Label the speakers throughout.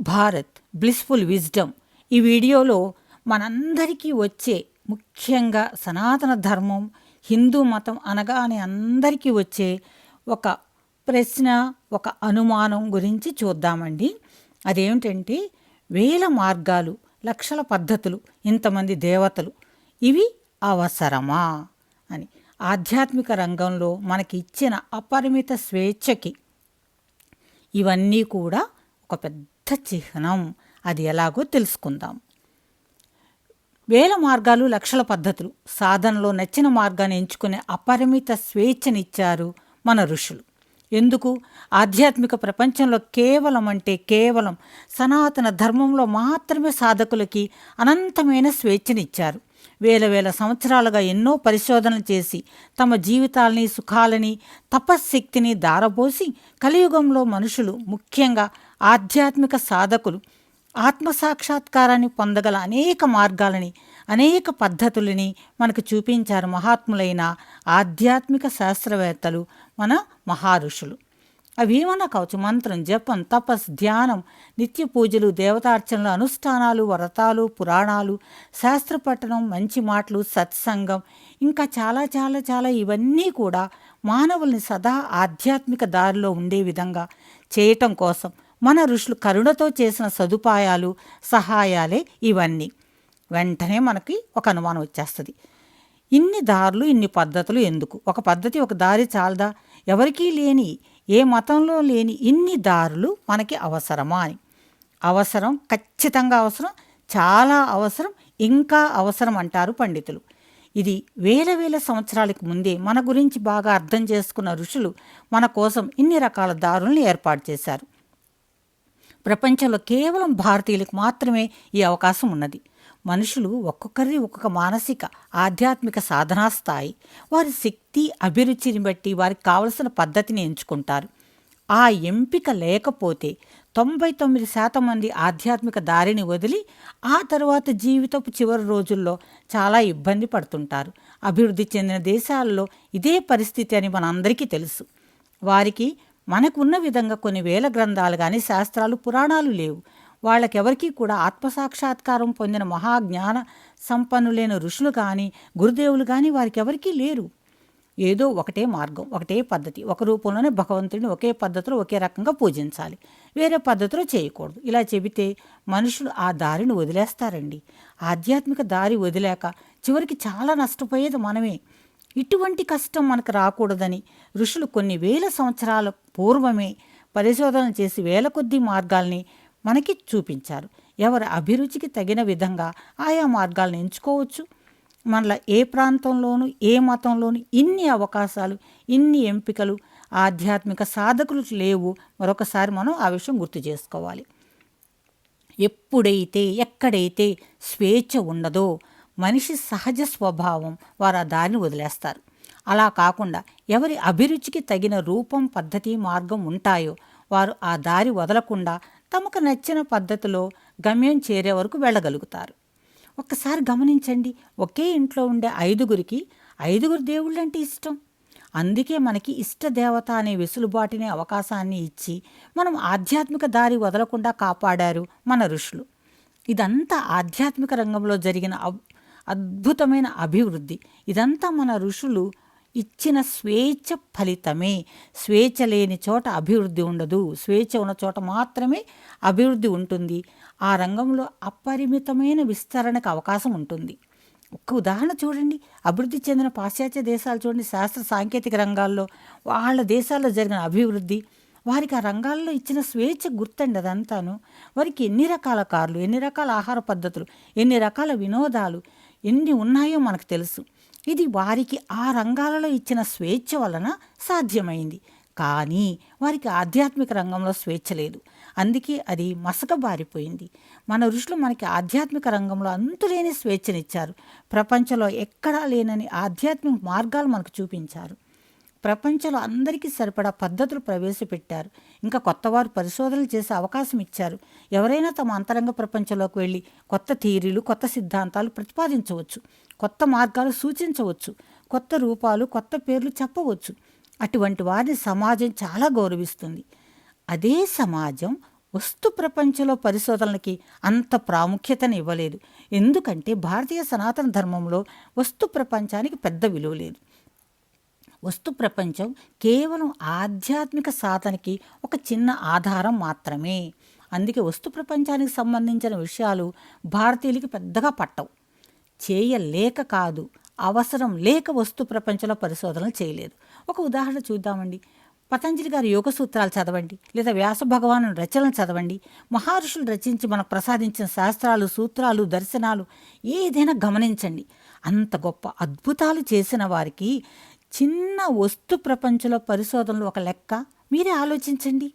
Speaker 1: Bharat blissful wisdom ఈ వీడియోలో మనందరికీ వచ్చే ముఖ్యంగా సనాతన ధర్మం హిందూ మతం అనగానే అందరికీ వచ్చే ఒక ప్రశ్న ఒక అనుమానం గురించి చూద్దామండి. అదేమిటంటే వేల మార్గాలు లక్షల పద్ధతులు ఇంతమంది దేవతలు ఇవి అవసరమా? అని. ఆధ్యాత్మిక రంగంలో మనకి ఇచ్చిన అపరిమిత స్వేచ్ఛకి ఇవన్నీ కూడా ఒక పెద్ద చిహ్నం అది ఎలాగో తెలుసుకుందాం. వేల మార్గాలు లక్షల పద్ధతులు. సాధనలో నచ్చిన మార్గాన్ని ఎంచుకునే అపరిమిత స్వేచ్ఛనిచ్చారు మన ఋషులు. ఎందుకు? ఆధ్యాత్మిక ప్రపంచంలో కేవలం అంటే కేవలం సనాతన ధర్మంలో మాత్రమే సాధకులకి అనంతమైన స్వేచ్ఛనిచ్చారు. వేల వేల సంవత్సరాలుగా ఎన్నో పరిశోధనలు చేసి తమ జీవితాలని సుఖాలని తపశ్శక్తిని దారబోసి కలియుగంలో మనుషులు ముఖ్యంగా ఆధ్యాత్మిక సాధకులు ఆత్మసాక్షాత్కారాన్ని పొందగల అనేక మార్గాలని అనేక పద్ధతులని మనకు చూపించారు మహాత్ములైన ఆధ్యాత్మిక శాస్త్రవేత్తలు మన మహారుషులు. అవేమన్నా కావచ్చు మంత్రం జపం తపస్ ధ్యానం నిత్య పూజలు దేవతార్చనలు అనుష్ఠానాలు వ్రతాలు పురాణాలు శాస్త్ర పఠనం మంచి మాటలు సత్సంగం ఇంకా చాలా చాలా చాలా ఇవన్నీ కూడా మానవుల్ని సదా ఆధ్యాత్మిక దారిలో ఉండే విధంగా చేయటం కోసం మన ఋషులు కరుణతో చేసిన సదుపాయాలు సహాయాలే ఇవన్నీ. వెంటనే మనకి ఒక అనుమానం వచ్చేస్తుంది. ఇన్ని దారులు ఇన్ని పద్ధతులు ఎందుకు? ఒక పద్ధతి ఒక దారి చాలదా? ఎవరికీ లేని ఏ మతంలో లేని ఇన్ని దారులు మనకి అవసరమా అని. అవసరం ఖచ్చితంగా అవసరం చాలా అవసరం ఇంకా అవసరం అంటారు పండితులు. ఇది వేల వేల సంవత్సరాలకు ముందే మన గురించి బాగా అర్థం చేసుకున్న ఋషులు మన కోసం ఇన్ని రకాల దారులను ఏర్పాటు చేశారు. ప్రపంచంలో కేవలం భారతీయులకు మాత్రమే ఈ అవకాశం ఉన్నది. మనుషులు ఒక్కొక్కరి ఒక్కొక్క మానసిక ఆధ్యాత్మిక సాధనా స్థాయి వారి శక్తి అభిరుచిని బట్టి వారికి కావలసిన పద్ధతిని ఎంచుకుంటారు. ఆ ఎంపిక లేకపోతే తొంభై తొమ్మిది శాతం మంది ఆధ్యాత్మిక దారిని వదిలి ఆ తర్వాత జీవితపు చివరి రోజుల్లో చాలా ఇబ్బంది పడుతుంటారు. అభివృద్ధి చెందిన దేశాల్లో ఇదే పరిస్థితి అని మనందరికీ తెలుసు. వారికి మనకున్న విధంగా కొన్ని వేల గ్రంథాలు కానీ శాస్త్రాలు పురాణాలు లేవు. వాళ్ళకెవరికీ కూడా ఆత్మసాక్షాత్కారం పొందిన మహాజ్ఞాన సంపన్నులైన ఋషులు కానీ గురుదేవులు కానీ వారికెవరికీ లేరు. ఏదో ఒకటే మార్గం ఒకటే పద్ధతి. ఒక రూపంలోనే భగవంతుడిని ఒకే పద్ధతిలో ఒకే రకంగా పూజించాలి. వేరే పద్ధతిలో చేయకూడదు. ఇలా చెబితే మనుషులు ఆ దారిని వదిలేస్తారండి. ఆధ్యాత్మిక దారి వదిలేక చివరికి చాలా నష్టపోయేది మనమే. ఇటువంటి కష్టం మనకు రాకూడదని ఋషులు కొన్ని వేల సంవత్సరాల పూర్వమే పరిశోధన చేసి వేల కొద్దీ మార్గాల్ని మనకి చూపించారు. ఎవరి అభిరుచికి తగిన విధంగా ఆయా మార్గాలను ఎంచుకోవచ్చు. మనల ఏ ప్రాంతంలోనూ ఏ మతంలోనూ ఇన్ని అవకాశాలు ఇన్ని ఎంపికలు ఆధ్యాత్మిక సాధకులు లేవు. మరొకసారి మనం ఆ విషయం గుర్తు చేసుకోవాలి. ఎప్పుడైతే ఎక్కడైతే స్వేచ్ఛ ఉండదో మనిషి సహజ స్వభావం వారు ఆ దారిని వదిలేస్తారు. అలా కాకుండా ఎవరి అభిరుచికి తగిన రూపం పద్ధతి మార్గం ఉంటాయో వారు ఆ దారి వదలకుండా తమకు నచ్చిన పద్ధతిలో గమ్యం చేరే వరకు వెళ్ళగలుగుతారు. ఒక్కసారి గమనించండి ఒకే ఇంట్లో ఉండే ఐదుగురికి ఐదుగురు దేవుళ్ళంటే ఇష్టం. అందుకే మనకి ఇష్ట దేవత అనే వెసులుబాటునే అవకాశాన్ని ఇచ్చి మనం ఆధ్యాత్మిక దారి వదలకుండా కాపాడారు మన ఋషులు. ఇదంతా ఆధ్యాత్మిక రంగంలో జరిగిన అద్భుతమైన అభివృద్ధి. ఇదంతా మన ఋషులు ఇచ్చిన స్వేచ్ఛ ఫలితమే. స్వేచ్ఛ లేని చోట అభివృద్ధి ఉండదు. స్వేచ్ఛ ఉన్న చోట మాత్రమే అభివృద్ధి ఉంటుంది. ఆ రంగంలో అపరిమితమైన విస్తరణకు అవకాశం ఉంటుంది. ఒక్క ఉదాహరణ చూడండి. అభివృద్ధి చెందిన పాశ్చాత్య దేశాలు చూడండి. శాస్త్ర సాంకేతిక రంగాల్లో వాళ్ళ దేశాల్లో జరిగిన అభివృద్ధి వారికి ఆ రంగాల్లో ఇచ్చిన స్వేచ్ఛ గుర్తండి అదంతాను. వారికి ఎన్ని రకాల కార్లు ఎన్ని రకాల ఆహార పద్ధతులు ఎన్ని రకాల వినోదాలు ఎన్ని ఉన్నాయో మనకు తెలుసు. ఇది వారికి ఆ రంగాలలో ఇచ్చిన స్వేచ్ఛ వలన సాధ్యమైంది. కానీ వారికి ఆధ్యాత్మిక రంగంలో స్వేచ్ఛ లేదు. అందుకే అది మసకబారిపోయింది మన ఋషులు మనకి ఆధ్యాత్మిక రంగంలో అంతులేని స్వేచ్ఛనిచ్చారు. ప్రపంచంలో ఎక్కడా లేనని ఆధ్యాత్మిక మార్గాలు మనకు చూపించారు. ప్రపంచంలో అందరికీ సరిపడా పద్ధతులు ప్రవేశపెట్టారు. ఇంకా కొత్తవారు పరిశోధనలు చేసే అవకాశం ఇచ్చారు. ఎవరైనా తమ అంతరంగ ప్రపంచంలోకి వెళ్ళి కొత్త థియరీలు కొత్త సిద్ధాంతాలు ప్రతిపాదించవచ్చు. కొత్త మార్గాలు సూచించవచ్చు. కొత్త రూపాలు కొత్త పేర్లు చెప్పవచ్చు. అటువంటి వారిని సమాజం చాలా గౌరవిస్తుంది. అదే సమాజం వస్తు ప్రపంచంలో పరిశోధనలకి అంత ప్రాముఖ్యతను ఇవ్వలేదు. ఎందుకంటే భారతీయ సనాతన ధర్మంలో వస్తు ప్రపంచానికి పెద్ద విలువ లేదు. వస్తు ప్రపంచం కేవలం ఆధ్యాత్మిక సాధనకి ఒక చిన్న ఆధారం మాత్రమే. అందుకే వస్తు ప్రపంచానికి సంబంధించిన విషయాలు భారతీయులకి పెద్దగా పట్టవు. చేయలేక కాదు అవసరం లేక వస్తు ప్రపంచంలో పరిశోధనలు చేయలేదు. ఒక ఉదాహరణ చూద్దామండి. పతంజలి గారి యోగ సూత్రాలు చదవండి లేదా వ్యాస భగవాను రచనలు చదవండి. మహర్షులు రచించి మనకు ప్రసాదించిన శాస్త్రాలు సూత్రాలు దర్శనాలు ఏదైనా గమనించండి. అంత గొప్ప అద్భుతాలు చేసిన వారికి చిన్న వస్తు ప్రపంచంలో పరిశోధనలు ఒక లెక్క. మీరే ఆలోచించండి.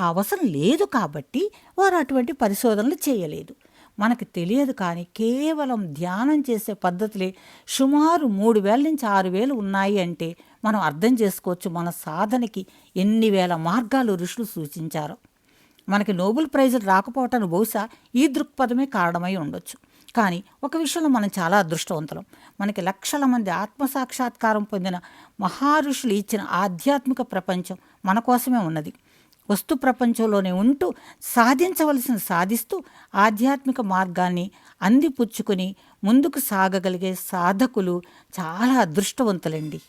Speaker 1: ఆ అవసరం లేదు కాబట్టి వారు అటువంటి పరిశోధనలు చేయలేదు. మనకు తెలియదు కానీ కేవలం ధ్యానం చేసే పద్ధతులే సుమారు మూడు వేల నుంచి ఆరు వేలు ఉన్నాయి అంటే మనం అర్థం చేసుకోవచ్చు మన సాధనకి ఎన్ని వేల మార్గాలు ఋషులు సూచించారో. మనకి నోబెల్ ప్రైజులు రాకపోవటానికి బహుశా ఈ దృక్పథమే కారణమై ఉండొచ్చు. కానీ ఒక విషయంలో మనం చాలా అదృష్టవంతులం. మనకి లక్షల మంది ఆత్మసాక్షాత్కారం పొందిన మహారుషులు ఇచ్చిన ఆధ్యాత్మిక ప్రపంచం మన కోసమే ఉన్నది. వస్తు ప్రపంచంలోనే ఉంటూ సాధించవలసిన సాధిస్తూ ఆధ్యాత్మిక మార్గాన్ని అందిపుచ్చుకొని ముందుకు సాగగలిగే సాధకులు చాలా అదృష్టవంతులండి.